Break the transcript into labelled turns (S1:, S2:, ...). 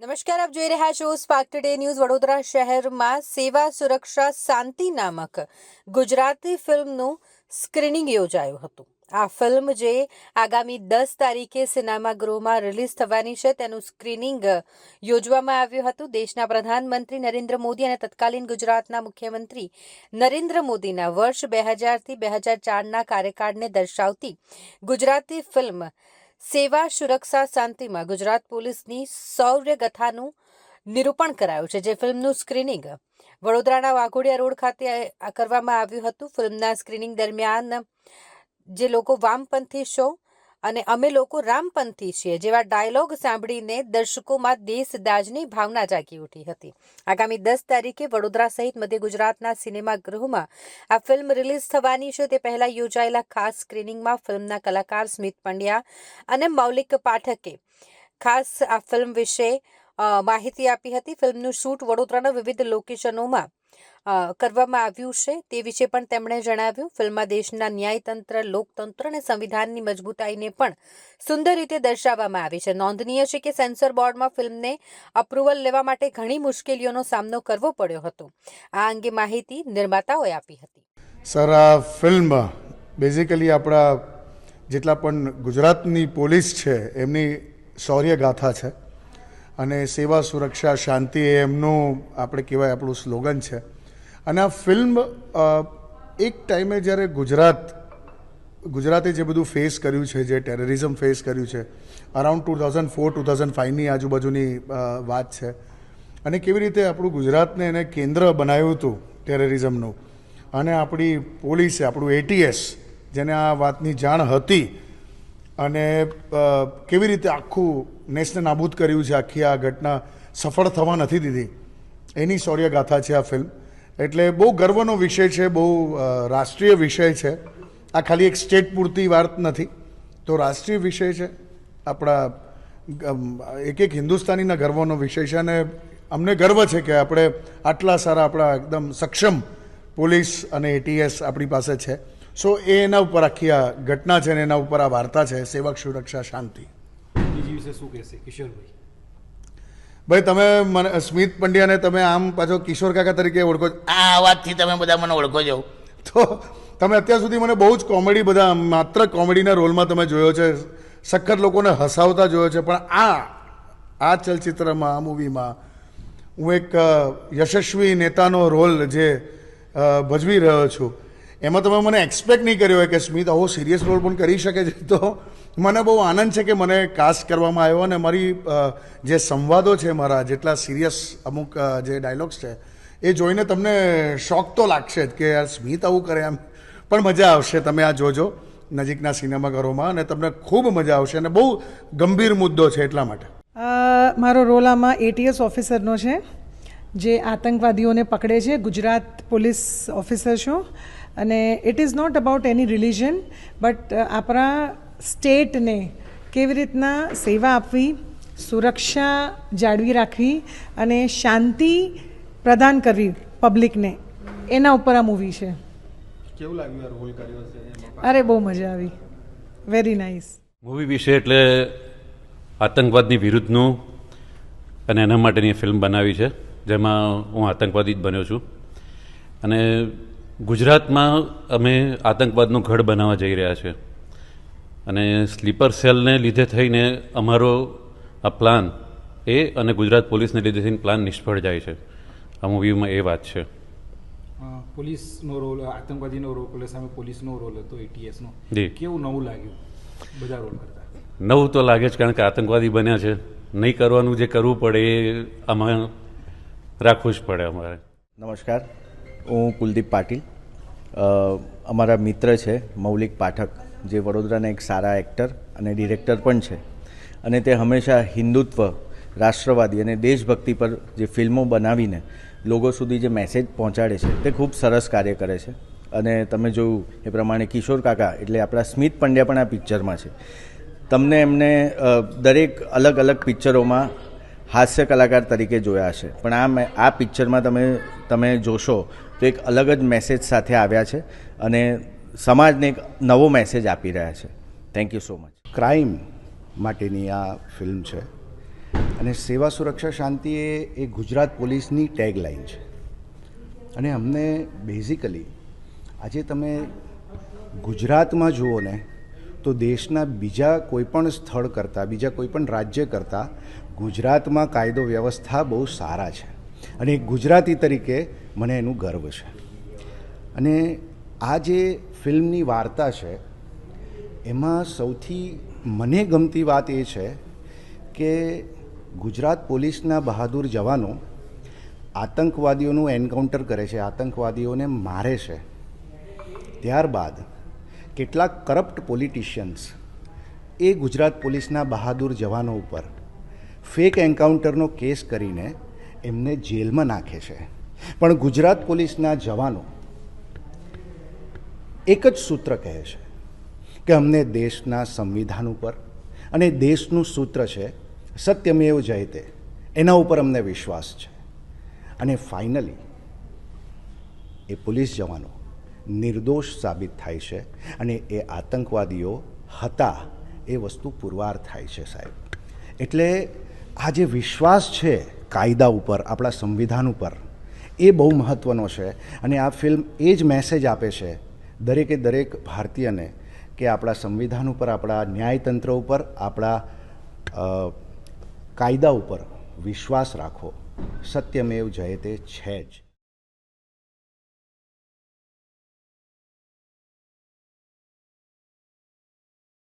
S1: નમસ્કાર, આપ જોઈ રહ્યા છો સ્પાર્ક ટુડે ન્યૂઝ વડોદરા શહેરમાં સેવા સુરક્ષા શાંતિ નામક ગુજરાતી ફિલ્મનું સ્ક્રીનિંગ યોજાયું હતું. આ ફિલ્મ જે આગામી દસ તારીખે સિનેમાગૃહમાં રિલીઝ થવાની છે, તેનું સ્ક્રીનિંગ યોજવામાં આવ્યું હતું. દેશના પ્રધાનમંત્રી નરેન્દ્ર મોદી અને તત્કાલીન ગુજરાતના મુખ્યમંત્રી નરેન્દ્ર મોદીના વર્ષ બે હજારથી બે હજાર ચારના કાર્યકાળને દર્શાવતી ગુજરાતી ફિલ્મ સેવા, સુરક્ષા, શાંતિમાં ગુજરાત પોલીસની શૌર્ય ગાથાનું નિરૂપણ કરાયું છે, જે ફિલ્મનું સ્ક્રીનિંગ વડોદરાના વાઘોડિયા રોડ ખાતે કરવામાં આવ્યું હતું. ફિલ્મના સ્ક્રીનિંગ દરમિયાન જે લોકો વામપંથી છો અને અમે લોકો રામપંથી છીએ જેવા ડાયલોગ સાંભળીને દર્શકોમાં દેશદાજની ભાવના જાગી ઉઠી હતી. આગામી દસ તારીખે વડોદરા સહિત મધ્ય ગુજરાતના સિનેમાગૃહમાં આ ફિલ્મ રિલીઝ થવાની છે. તે પહેલા યોજાયેલા ખાસ સ્ક્રીનિંગમાં ફિલ્મના કલાકાર સ્મિત પંડ્યા અને મૌલિક પાઠકે ખાસ આ ફિલ્મ વિશે માહિતી આપી હતી. ફિલ્મનું શૂટ વડોદરાના વિવિધ લોકેશનોમાં કરવામાં આવ્યું છે તે વિશે પણ તેમણે જણાવ્યું. ફિલ્મમાં દેશના ન્યાયતંત્ર, લોકતંત્ર અને સંવિધાનની મજબૂતાઈને પણ સુંદર રીતે દર્શાવવામાં આવી છે. નોંધનીય છે કે સેન્સર બોર્ડમાં ફિલ્મને અપ્રુવલ લેવા માટે ઘણી મુશ્કેલીઓનો સામનો કરવો પડ્યો હતો. આ અંગે માહિતી નિર્માતાઓએ આપી હતી.
S2: સર, આ ફિલ્મ બેઝિકલી આપણા જેટલા પણ ગુજરાતની પોલીસ છે, એમની શૌર્ય ગાથા છે અને સેવા સુરક્ષા, શાંતિ એ એમનું, આપણે કહેવાય, આપણું સ્લોગન છે. અને આ ફિલ્મ એક ટાઈમે જ્યારે ગુજરાત, ગુજરાતે જે બધું ફેસ કર્યું છે, જે ટેરરિઝમ ફેસ કર્યું છે around two thousand four to thousand ફાઇવની આજુબાજુની વાત છે. અને કેવી રીતે આપણું ગુજરાતને એને કેન્દ્ર બનાવ્યું હતું ટેરરિઝમનું અને આપણી પોલીસે, આપણું એટીએસ જેને આ વાતની જાણ હતી, અને કેવી રીતે આખું નેશને નાબૂદ કર્યું છે, આખી આ ઘટના સફળ થવા નથી દીધી. એની શૌર્ય ગાથા છે આ ફિલ્મ. એટલે બહુ ગર્વનો વિષય છે, બહુ રાષ્ટ્રીય વિષય છે. આ ખાલી એક સ્ટેટ પૂરતી વાત નથી. તો રાષ્ટ્રીય વિષય છે, આપણા એક એક હિન્દુસ્તાનીના ગર્વનો વિષય છે અને અમને ગર્વ છે કે આપણે આટલા સારા આપણા એકદમ સક્ષમ પોલીસ અને એટીએસ આપણી પાસે છે. સો એ એના ઉપર આખી આ ઘટના છે અને એના ઉપર આ વાર્તા છે, સેવક સુરક્ષા શાંતિ.
S3: વિશે શું કહેશે? કિશોરભાઈ.
S2: ભાઈ તમે મને સ્મિત પંડ્યાને તમે આમ પાછો કિશોર કાકા તરીકે ઓળખો.
S4: આ અવાજથી તમે બધા મને ઓળખો છો
S2: તો તમે અત્યાર સુધી મને બહુ જ કોમેડી બધા માત્ર કોમેડીના રોલમાં તમે જોયો છે સખત લોકોને હસાવતા જોયો છે પણ આ આ ચલચિત્રમાં આ મૂવીમાં હું એક યશસ્વી નેતાનો રોલ જે ભજવી રહ્યો છું એમાં તમે મને એક્સપેક્ટ નહીં કર્યો હોય કે સ્મિત આવો સિરિયસ રોલ પણ કરી શકે છે. તો મને બહુ આનંદ છે કે મને કાસ્ટ કરવામાં આવ્યો અને મારી જે સંવાદો છે મારા, જેટલા સિરિયસ અમુક જે ડાયલોગ્સ છે, એ જોઈને તમને શોખ તો લાગશે જ કે યાર સ્મિત આવું કરે એમ. પણ મજા આવશે, તમે આ જોજો નજીકના સિનેમાઘરોમાં અને તમને ખૂબ મજા આવશે અને બહુ ગંભીર મુદ્દો છે એટલા માટે.
S5: મારો રોલ આમાં એટીએસ ઓફિસરનો છે. જે આતંકવાદીઓને પકડે છે ગુજરાત પોલીસ ઓફિસર છું. અને it is not about any religion but આપણા સ્ટેટને કેવી રીતના સેવા આપવી સુરક્ષા જાળવી રાખવી અને શાંતિ પ્રદાન કરવી પબ્લિકને એના ઉપર આ મૂવી છે.
S3: કેવું લાગ્યું આ રોલ કર્યો છે
S5: અરે બહુ મજા આવી. વેરી નાઇસ
S6: મૂવી વિશે એટલે આતંકવાદની વિરુદ્ધનું અને એના માટેની ફિલ્મ બનાવી છે. જેમાં હું આતંકવાદી જ બન્યો છું. અને ગુજરાતમાં અમે આતંકવાદનો ગઢ બનાવવા જઈ રહ્યા છે. અને સ્લીપર સેલને લીધે થઈને અમારો આ પ્લાન એ અને ગુજરાત પોલીસને લીધે થઈને પ્લાન નિષ્ફળ જાય છે. આ મૂવીમાં એ વાત છે.
S3: પોલીસનો રોલ આતંકવાદીનો રોલ સામે પોલીસનો રોલ હતો એટીએસનો. કેવું નવું લાગ્યું બધા રોલ કરતા?
S6: નવું તો લાગે જ કારણ કે આતંકવાદી બન્યા છે. નહીં કરવાનું જે કરવું પડે એ આમાં રાખવું જ પડે અમારે.
S7: નમસ્કાર. હું કુલદીપ પાટીલ. અમારા મિત્ર છે, મૌલિક પાઠક, જે વડોદરાના એક સારા એક્ટર અને ડિરેક્ટર પણ છે. અને તે હંમેશા હિન્દુત્વ, રાષ્ટ્રવાદી અને દેશભક્તિ પર જે ફિલ્મો બનાવીને લોકો સુધી જે મેસેજ પહોંચાડે છે, તે ખૂબ સરસ કાર્ય કરે છે. અને તમે જોયું એ પ્રમાણે કિશોર કાકા એટલે આપણા સ્મિત પંડ્યા પણ આ પિક્ચરમાં છે. તમને એમને દરેક અલગ અલગ પિક્ચરોમાં હાસ્ય કલાકાર તરીકે જોયા છે પણ આ મેં આ પિક્ચરમાં તમે તમે જોશો તો એક અલગ જ મેસેજ સાથે આવ્યા છે અને સમાજને એક નવો મેસેજ આપી રહ્યા છે. Thank you so much
S8: crime માટેની આ ફિલ્મ છે.
S7: અને સેવા સુરક્ષા શાંતિ એ ગુજરાત પોલીસની ટેગલાઇન છે. અને અમને બેઝિકલી આજે તમે ગુજરાતમાં જુઓ ને તો દેશના બીજા કોઈપણ સ્થળ કરતાં, બીજા કોઈપણ રાજ્ય કરતાં ગુજરાતમાં કાયદો વ્યવસ્થા બહુ સારા છે. અને એક ગુજરાતી તરીકે મને એનું ગર્વ છે. અને આ જે ફિલ્મની વાર્તા છે, એમાં સૌથી મને ગમતી વાત એ છે કે ગુજરાત પોલીસના બહાદુર જવાનો આતંકવાદીઓનું એન્કાઉન્ટર કરે છે, આતંકવાદીઓને મારે છે. ત્યારબાદ કેટલાક કરપ્ટ પોલિટિશિયન્સ એ ગુજરાત પોલીસના બહાદુર જવાનો ઉપર ફેક એન્કાઉન્ટરનો કેસ કરીને એમને જેલમાં નાખે છે. પણ ગુજરાત પોલીસના જવાનો એક જ સૂત્ર કહે છે કે અમને દેશના સંવિધાન ઉપર અને દેશનું સૂત્ર છે સત્યમેવ જયતે, એના ઉપર અમને વિશ્વાસ છે. અને ફાઇનલી એ પોલીસ જવાનો નિર્દોષ સાબિત થાય છે અને એ આતંકવાદીઓ હતા એ વસ્તુ પુરવાર થાય છે સાહેબ. એટલે આ જે વિશ્વાસ છે કાયદા ઉપર, આપણા સંવિધાન ઉપર, એ બહુ મહત્ત્વનો છે અને આ ફિલ્મ એ જ મેસેજ આપે છે દરેકે દરેક ભારતીયને કે આપણા સંવિધાન ઉપર, આપણા ન્યાયતંત્ર ઉપર, આપણા કાયદા ઉપર વિશ્વાસ રાખો. સત્યમેવ જયતે છે જ.